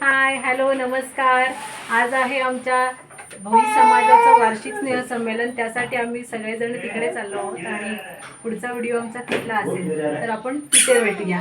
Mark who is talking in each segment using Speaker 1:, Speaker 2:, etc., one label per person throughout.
Speaker 1: Hi hello नमस्कार. आज आहे आमच्या भोई समाजाचं वार्षिक स्नेहसंमेलन. त्यासाठी आम्ही सगळेजण तिकडे चाललो आहोत आणि पुढचा व्हिडिओ आमचा तिथला असेल. तर आपण तिथे भेटूया.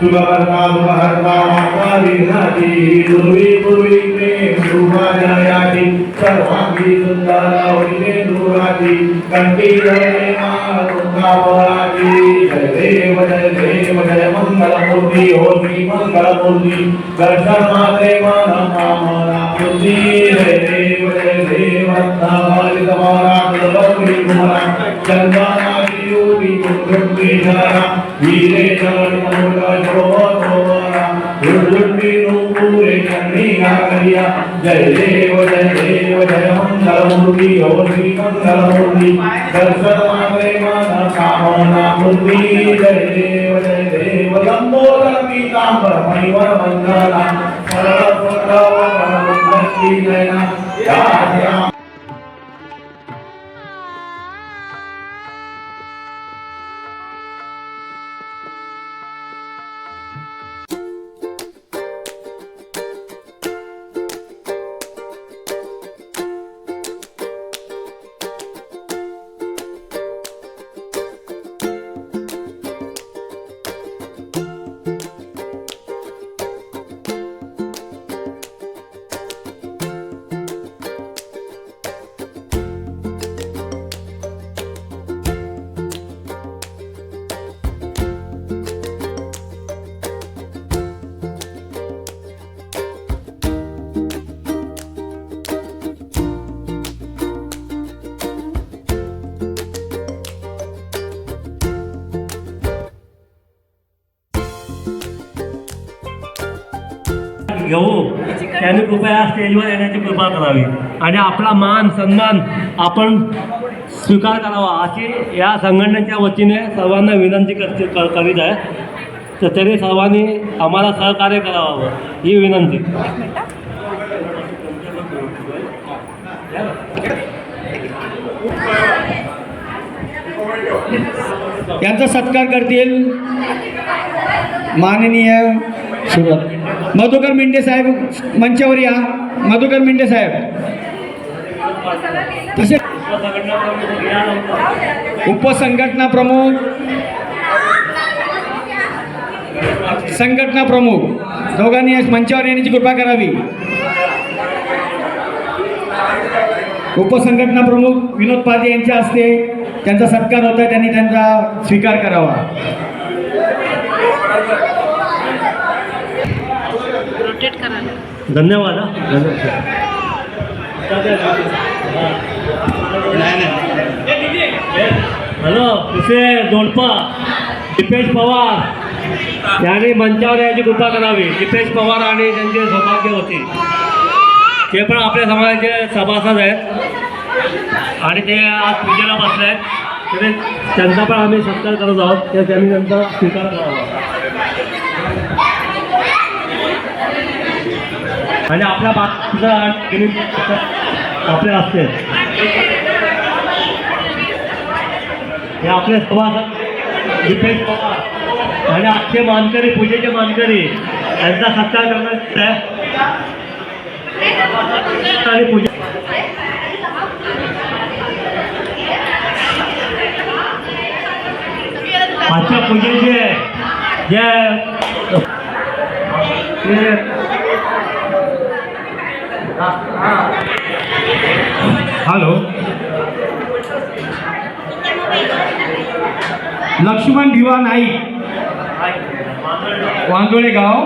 Speaker 2: सुभकर्ता सुभहर्ता माताविघ्नाति पूर्वी पूर्वी प्रेम शुभाजयाति सर्वांगी सुंदरौलिने दुराति कंठी जय मा तुंगापराति जय देव जय देव जय मंगलमूर्ति हो श्री मंगलमूर्ति दर्शन मात्रे मन कामना बुद्धि जय देव जय देव रत्नावली तमारा गौरी कुमारा चंदनादि योगी कुंडली जरा वीरे चरण मोरा जोरा दुर्जुंडी नूपुरे कन्निया करिया जय देव जय देव जय मंगलमूर्ति हो श्री मंगलमूर्ति दर्शन मात्रे मन कामना बुद्धि जय देव जय देव लंबोदर पीतांबर मणिवर मंगला सरळ स्वभाव
Speaker 3: घेऊ. त्यांनी कृपया स्टेजवर येण्याची कृपा करावी. आणि आपला मान सन्मान आपण स्वीकार करावा. अशी या संघटनेच्या वतीने सर्वांना विनंती करते क- करीत आहे. तर तरी सर्वांनी आम्हाला सहकार्य करावं. ही विनंती.
Speaker 4: यांचा सत्कार करतील माननीय सुरुवात. मधुकर मिंडे साहेब मंचावर या. मधुकर मिंडे साहेब. तसे उपसंघटना प्रमुख संघटना प्रमुख दोघांनी मंचावर येण्याची कृपा करावी. उपसंघटना प्रमुख विनोद पादे यांच्या हस्ते त्यांचा सत्कार होता त्यांनी त्यांचा स्वीकार करावा.
Speaker 3: धन्यवाद हॅलो तिथे जोडपा दिपेश पवार. यांनी मंचावर याची कृपा करावी. दिपेश पवार आणि त्यांचे सौभाग्य होते. ते पण आपल्या समाजाचे सभासद आहेत. आणि ते आज पूजेला बसले आहेत. त्यांचा पण आम्ही सत्कार करत आहोत. ते त्यांनी त्यांचा स्वीकार करावा. आणि आपल्या बाकीचा आपले असते. हे आपले सभासद दीपेश पवार. आणि आजचे मानकरी पूजेचे मानकरी यांचा सत्कार करण्यात आणि पूजा आजच्या पूजेचे जे
Speaker 4: हॅलो लक्ष्मण भिवा नाईक वांदोळे गाव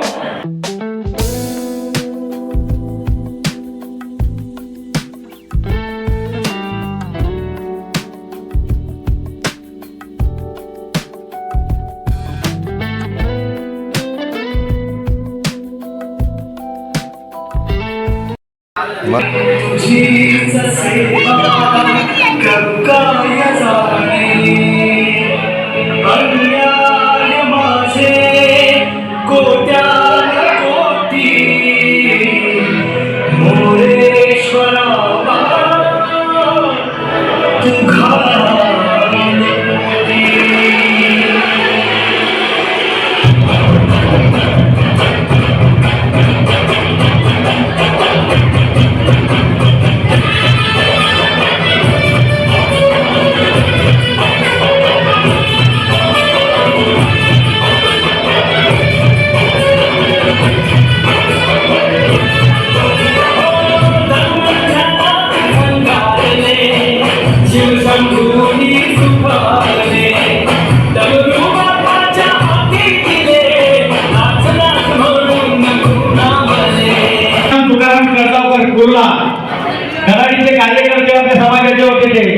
Speaker 4: समाजाचे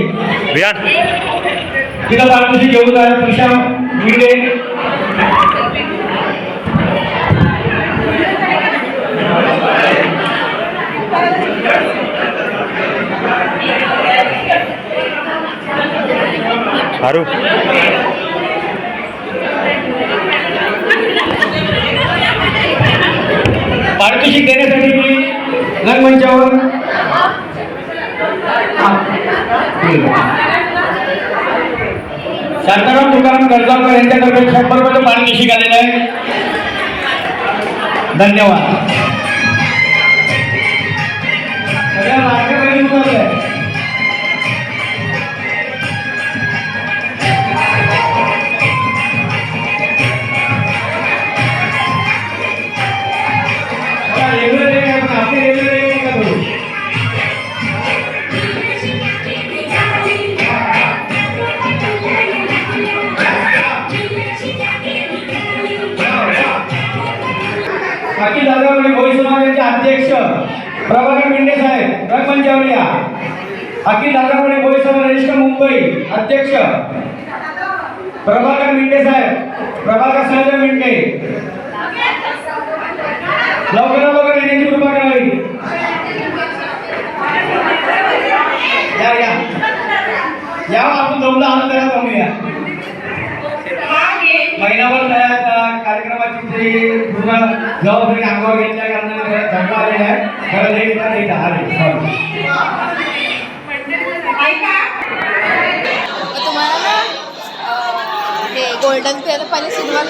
Speaker 4: होते ते तिला बाळकृषी घेऊन जायला तुषा मिळे
Speaker 5: हारू
Speaker 4: पारितोषिक देण्यासाठी मी रंगमंचावर शांताराम तुकाराम कर्जावकर यांच्यातर्फे शंभर रुपये पारितोषिक आलेलं आहे धन्यवाद. अध्यक्ष प्रभाकर पिंडे साहेब रंगमंचावर या अखिल दादावडे भोई वरिष्ठ मुंबई अध्यक्ष प्रभाकर मिंडे साहेब प्रभाकर संजय मिंडे लवकरात लवकर येण्याची कृपा करावी या या. या आपण जमलं आनंद त्याला जमूया महिनाभर त्या कार्यक्रमाची जी पूर्ण जबाबदारी अंगावर घेतल्या कारणाने जरा थकवा आलेला आहे. खरं लेट का लेट आले
Speaker 6: गोल्डन फेअर पहिले सिनेमा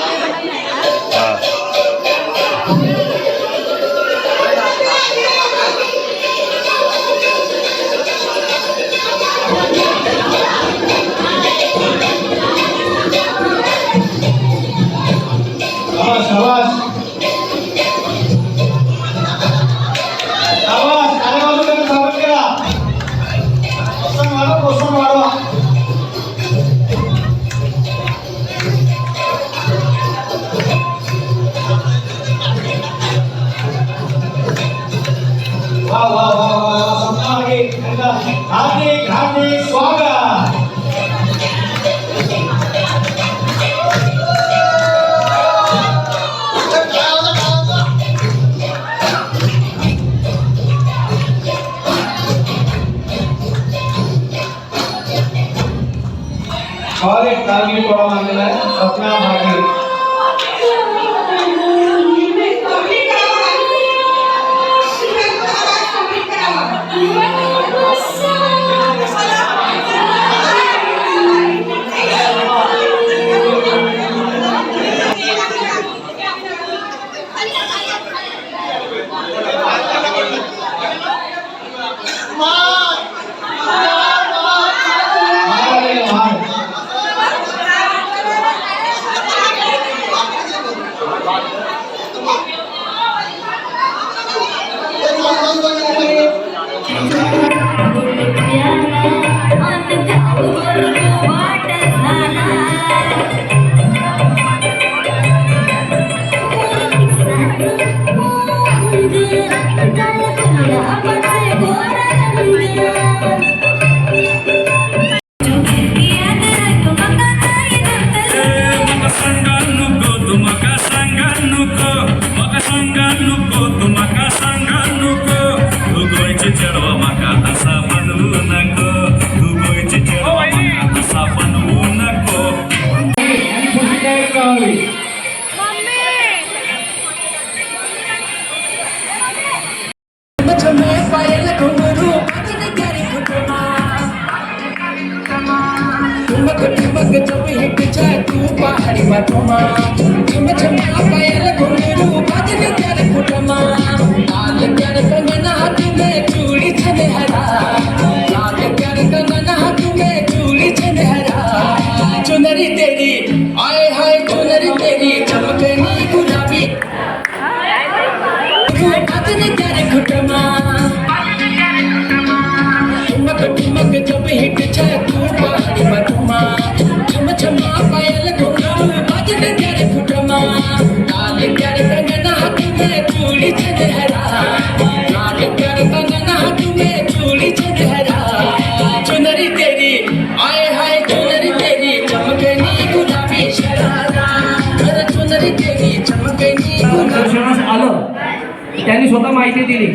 Speaker 7: माहिती दिली.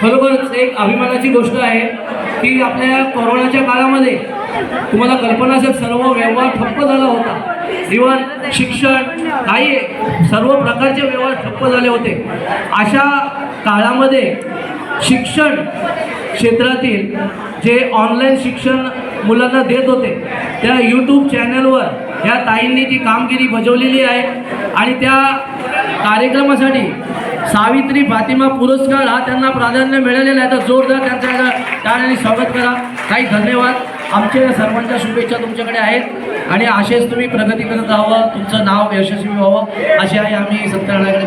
Speaker 7: खरोखरच एक अभिमानाची गोष्ट आहे की आपल्या कोरोनाच्या काळामध्ये तुम्हाला कल्पना असेल सर्व व्यवहार ठप्प झाला होता. इव्हन शिक्षण काही सर्व प्रकारचे व्यवहार ठप्प झाले होते. अशा काळामध्ये शिक्षण क्षेत्रातील जे ऑनलाईन शिक्षण मुलांना देत होते त्या यूट्यूब चॅनलवर ह्या ताईंनी ती कामगिरी बजवलेली आहे आणि त्या कार्यक्रमासाठी सावित्री फातिमा पुरस्कार हा त्यांना प्राधान्य मिळालेला आहे. तर जोरदार त्यांचा कारणाने स्वागत करा. काही धन्यवाद. आमच्या सर्वांच्या शुभेच्छा तुमच्याकडे आहेत. आणि असेच तुम्ही प्रगती करत राहावं. तुमचं नाव यशस्वी व्हावं. अशी आहे आम्ही
Speaker 8: सत्यनारायणाकडे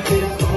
Speaker 8: tira, tira.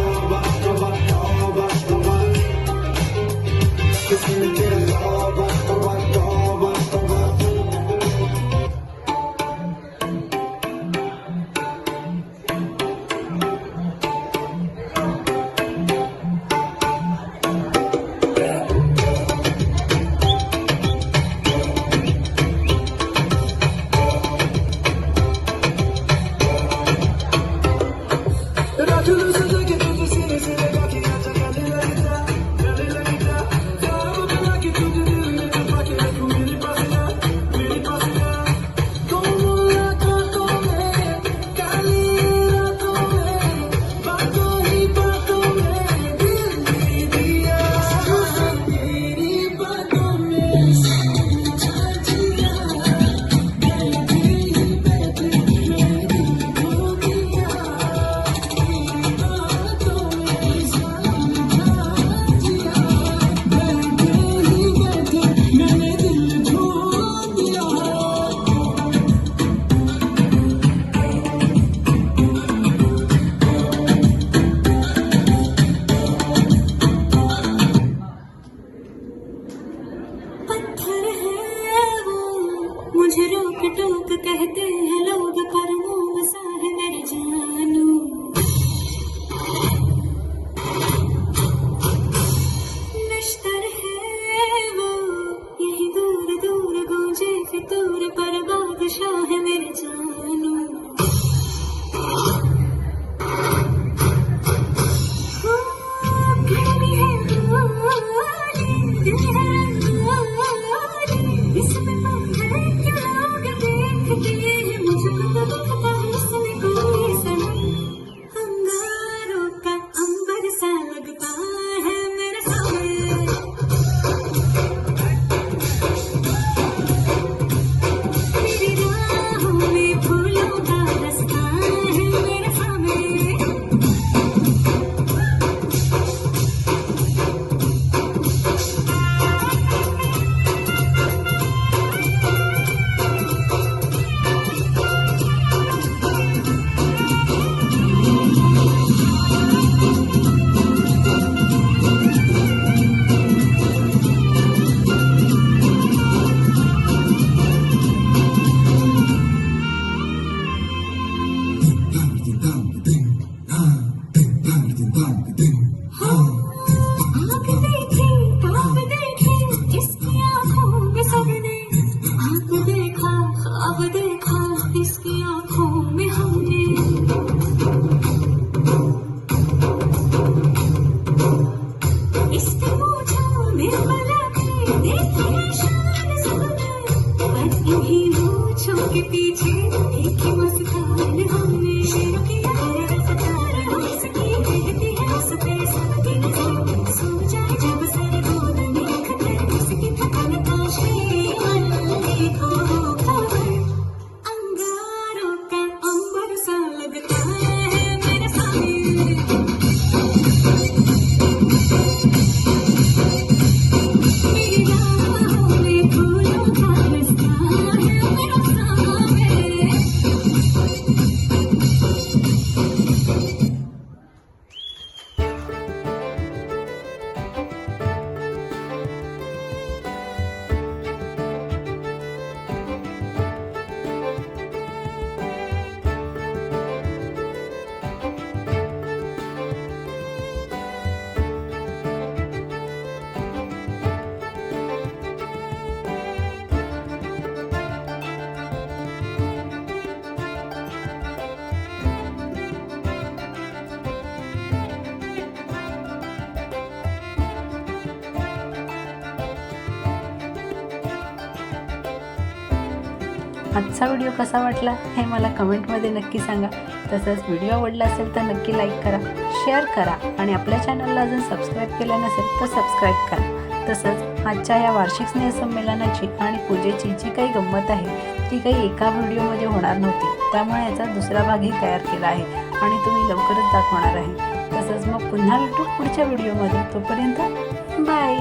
Speaker 1: आजचा व्हिडिओ कसा वाटला हे मला कमेंटमध्ये नक्की सांगा. तसंच व्हिडिओ आवडला असेल तर नक्की लाईक करा शेअर करा आणि आपल्या चॅनलला अजून सबस्क्राईब केलं नसेल तर सबस्क्राईब करा. तसंच आजच्या या वार्षिक स्नेहसंमेलनाची आणि पूजेची जी काही गंमत आहे ती काही एका व्हिडिओमध्ये होणार नव्हती. त्यामुळे याचा दुसरा भागही तयार केला आहे आणि तुम्ही लवकरच दाखवणार आहे. तसंच मग पुन्हा भेटू पुढच्या व्हिडिओमध्ये. तोपर्यंत बाय